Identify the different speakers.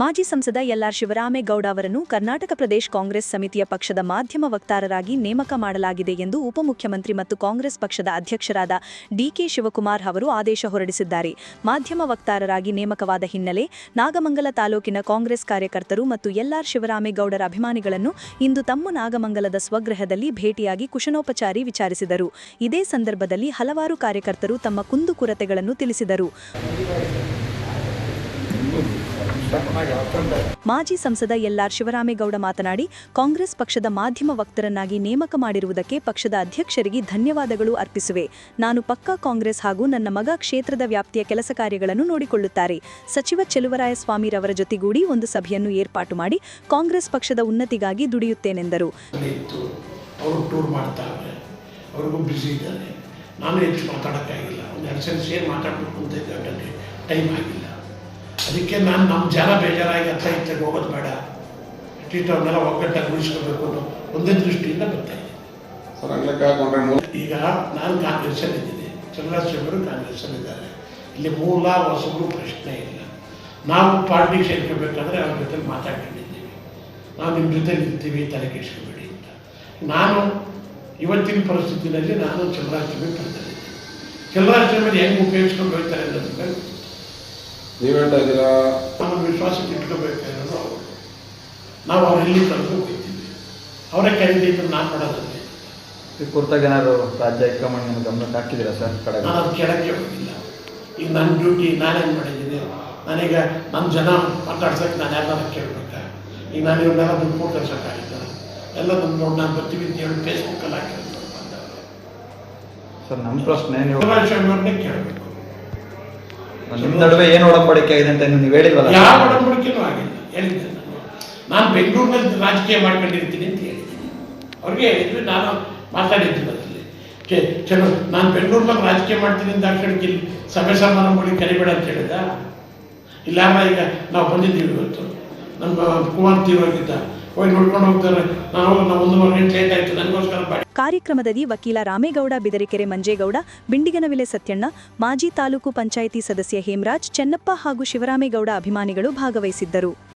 Speaker 1: ಮಾಜಿ ಸಂಸದ ಎಲ್ಆರ್ ಶಿವರಾಮೇಗೌಡ ಅವರನ್ನು ಕರ್ನಾಟಕ ಪ್ರದೇಶ ಕಾಂಗ್ರೆಸ್ ಸಮಿತಿಯ ಪಕ್ಷದ ಮಾಧ್ಯಮ ವಕ್ತಾರರಾಗಿ ನೇಮಕ ಮಾಡಲಾಗಿದೆ ಎಂದು ಉಪಮುಖ್ಯಮಂತ್ರಿ ಮತ್ತು ಕಾಂಗ್ರೆಸ್ ಪಕ್ಷದ ಅಧ್ಯಕ್ಷರಾದ ಡಿಕೆ ಶಿವಕುಮಾರ್ ಅವರು ಆದೇಶ ಹೊರಡಿಸಿದ್ದಾರೆ. ಮಾಧ್ಯಮ ವಕ್ತಾರರಾಗಿ ನೇಮಕವಾದ ಹಿನ್ನೆಲೆ ನಾಗಮಂಗಲ ತಾಲೂಕಿನ ಕಾಂಗ್ರೆಸ್ ಕಾರ್ಯಕರ್ತರು ಮತ್ತು ಎಲ್ಆರ್ ಶಿವರಾಮೇಗೌಡರ ಅಭಿಮಾನಿಗಳನ್ನು ಇಂದು ತಮ್ಮ ನಾಗಮಂಗಲದ ಸ್ವಗೃಹದಲ್ಲಿ ಭೇಟಿಯಾಗಿ ಕುಶನೋಪಚಾರಿ ವಿಚಾರಿಸಿದರು. ಇದೇ ಸಂದರ್ಭದಲ್ಲಿ ಹಲವಾರು ಕಾರ್ಯಕರ್ತರು ತಮ್ಮ ಕುಂದುಕೊರತೆಗಳನ್ನು ತಿಳಿಸಿದರು. ಮಾಜಿ ಸಂಸದ ಎಲ್ಆರ್ ಶಿವರಾಮೇಗೌಡ ಮಾತನಾಡಿ, ಕಾಂಗ್ರೆಸ್ ಪಕ್ಷದ ಮಾಧ್ಯಮ ವಕ್ತರನ್ನಾಗಿ ನೇಮಕ ಮಾಡಿರುವುದಕ್ಕೆ ಪಕ್ಷದ ಅಧ್ಯಕ್ಷರಿಗೆ ಧನ್ಯವಾದಗಳು ಅರ್ಪಿಸುವೆ. ನಾನು ಪಕ್ಕಾ ಕಾಂಗ್ರೆಸ್ ಹಾಗೂ ನನ್ನ ಮಗ ಕ್ಷೇತ್ರದ ವ್ಯಾಪ್ತಿಯ ಕೆಲಸ ಕಾರ್ಯಗಳನ್ನು ನೋಡಿಕೊಳ್ಳುತ್ತಾರೆ. ಸಚಿವ ಚೆಲುವರಾಯಸ್ವಾಮಿರವರ ಜೊತೆಗೂಡಿ ಒಂದು ಸಭೆಯನ್ನು ಏರ್ಪಾಟು ಮಾಡಿ ಕಾಂಗ್ರೆಸ್ ಪಕ್ಷದ ಉನ್ನತಿಗಾಗಿ ದುಡಿಯುತ್ತೇನೆಂದರು.
Speaker 2: ಟೈಮ್ ಆಗಿಲ್ಲ. ಅದಕ್ಕೆ ನಾನು ನಮ್ಮ ಜನ ಬೇಜಾರಾಗಿ ಹತ್ತ ಇತ್ತಾಗ ಹೋಗೋದು ಬೇಡ. ಅಟ್ಲೀಸ್ಟ್ ಅವ್ರನ್ನೆಲ್ಲ ಒಗ್ಗಟ್ಟಾಗಿ ಉಳಿಸ್ಕೋಬೇಕು ಅನ್ನೋ ಒಂದೇ ದೃಷ್ಟಿಯಿಂದ ಬರ್ತಾ ಇದೆ ಈಗ ನಾನು ಕಾಂಗ್ರೆಸ್ಸಲ್ಲಿದ್ದೀನಿ. ಚಂದ್ರಶೇಖರು ಕಾಂಗ್ರೆಸ್ಸಲ್ಲಿದ್ದಾರೆ. ಇಲ್ಲಿ ಮೂಲ ಹೊಸಬ್ರು ಪ್ರಶ್ನೆ ಇಲ್ಲ. ನಾವು ಪಾರ್ಟಿಗೆ ಸೇರ್ಕೋಬೇಕಾದ್ರೆ ಅವ್ರ ಜೊತೆ ಮಾತಾಡ್ಕೊಂಡಿದ್ದೀವಿ. ನಾವು ನಿಮ್ಮ ಜೊತೆ ಇರ್ತೀವಿ ತಲೆ ಕೆಡಿಸ್ಕೋಬೇಡಿ ಅಂತ. ನಾನು ಇವತ್ತಿನ ಪರಿಸ್ಥಿತಿನಲ್ಲಿ ನಾನು ಚಂದ್ರಾಷ್ಟಮಿ ಪಡೆದಿದ್ದೀನಿ ಚಂದ್ರಾಷ್ಟಮಿ ಹೆಂಗೆ ಉಪಯೋಗಿಸ್ಕೊಂಡು ಹೋಗ್ತಾರೆ ಅನ್ನೋದ್ರ ಮೇಲೆ
Speaker 3: ನೀವು ಹೇಳ್ತಾ ಇದ್ದೀರಾ
Speaker 2: ನಮ್ಮ ವಿಶ್ವಾಸಕ್ಕೆ ಇಟ್ಕೋಬೇಕಾಗಿರೋದು ಅವರು. ನಾವು ಅವರೆಲ್ಲಿ ತಂದು ಹೋಗ್ತೀವಿ ಅವರೇ ಕರೀತಿದ್ರು ನಾನು ಮಾಡೋದಂತೆ
Speaker 4: ಈ ಕುರಿತಾಗ ಏನಾದ್ರು ರಾಜ್ಯ ಹೈಕಮಾಂಡ್ ಗಮನಕ್ಕೆ ಹಾಕಿದ್ದೀರಾ ಸರ್ ಕಡೆ
Speaker 2: ನಾನು ಅದು ಕೆಳಕ್ಕೆ ಹೋಗಿಲ್ಲ. ಈಗ ನನ್ನ ಡ್ಯೂಟಿ ನಾನೇನು ಮಾಡಿದ್ದೀನಿ? ನಾನೀಗ ನಮ್ಮ ಜನ ಮಾತಾಡ್ಸಕ್ಕೆ ನಾನು ಯಾರನ್ನ ಕೇಳಬೇಕಾ? ಈಗ ನಾನು ಇವ್ರನ್ನೆಲ್ಲ ದುಡ್ಡು ಕೊಟ್ಟು ಕಳ್ಸೋಕ್ಕಾಗಿಲ್ಲ ಎಲ್ಲ ನಮ್ಮ ನೋಡಿ ನಾನು ಬರ್ತೀವಿ ಅಂತ ಹೇಳಿ ಫೇಸ್ಬುಕ್ಕಲ್ಲಿ ಹಾಕಿರೋದು.
Speaker 4: ಸರ್ ನಮ್ಮ ಪ್ರಶ್ನೆ ನೀವು
Speaker 2: ಅವ್ರನ್ನೇ ಕೇಳಬೇಕು.
Speaker 4: ನಿಮ್ಮ ನಡುವೆ ಏನು ಒಡಂಬಡಿಕೆ ಆಗಿದೆ ಅಂತ ನೀವು ಹೇಳಿಲ್ವಲ್ಲ?
Speaker 2: ಯಾವ ಒಡಂಬಡಿಕೆನೂ ಆಗಿಲ್ಲ. ಹೇಳಿದ್ದೆ ನಾನು. ಬೆಂಗಳೂರಿನಲ್ಲಿ ರಾಜಕೀಯ ಮಾಡ್ಕೊಂಡಿರ್ತೀನಿ ಅಂತ ಹೇಳಿದ್ದೀನಿ ಅವ್ರಿಗೆ ಹೇಳಿದ್ವಿ ನಾನು ಮಾತಾಡಿದ್ದೀನಿ ಅದರಲ್ಲಿ ಚಲೋ ನಾನು ಬೆಂಗಳೂರಿನಲ್ಲಿ ರಾಜಕೀಯ ಮಾಡ್ತೀನಿ ಅಂತ ಇಲ್ಲಿ ಸಭೆ ಸಮಾರಂಭಗಳಿಗೆ ಕರಿಬೇಡ ಅಂತ ಹೇಳಿದ ಇಲ್ಲ ಈಗ ನಾವು ಬಂದಿದ್ದೀವಿ ಇವತ್ತು. ನಮ್ಮ ಕುಮಾರ್ ತೀರೋಗಿದ್ದ
Speaker 1: ಕಾರ್ಯಕ್ರಮದಲ್ಲಿ ವಕೀಲ ರಾಮೇಗೌಡ, ಬಿದರಿಕೆರೆ ಮಂಜೇಗೌಡ, ಬಿಂಡಿಗನವಿಲೆ ಸತ್ಯಣ್ಣ, ಮಾಜಿ ತಾಲೂಕು ಪಂಚಾಯಿತಿ ಸದಸ್ಯ ಹೇಮರಾಜ್, ಚೆನ್ನಪ್ಪ ಹಾಗೂ ಶಿವರಾಮೇಗೌಡ ಅಭಿಮಾನಿಗಳು ಭಾಗವಹಿಸಿದ್ದರು.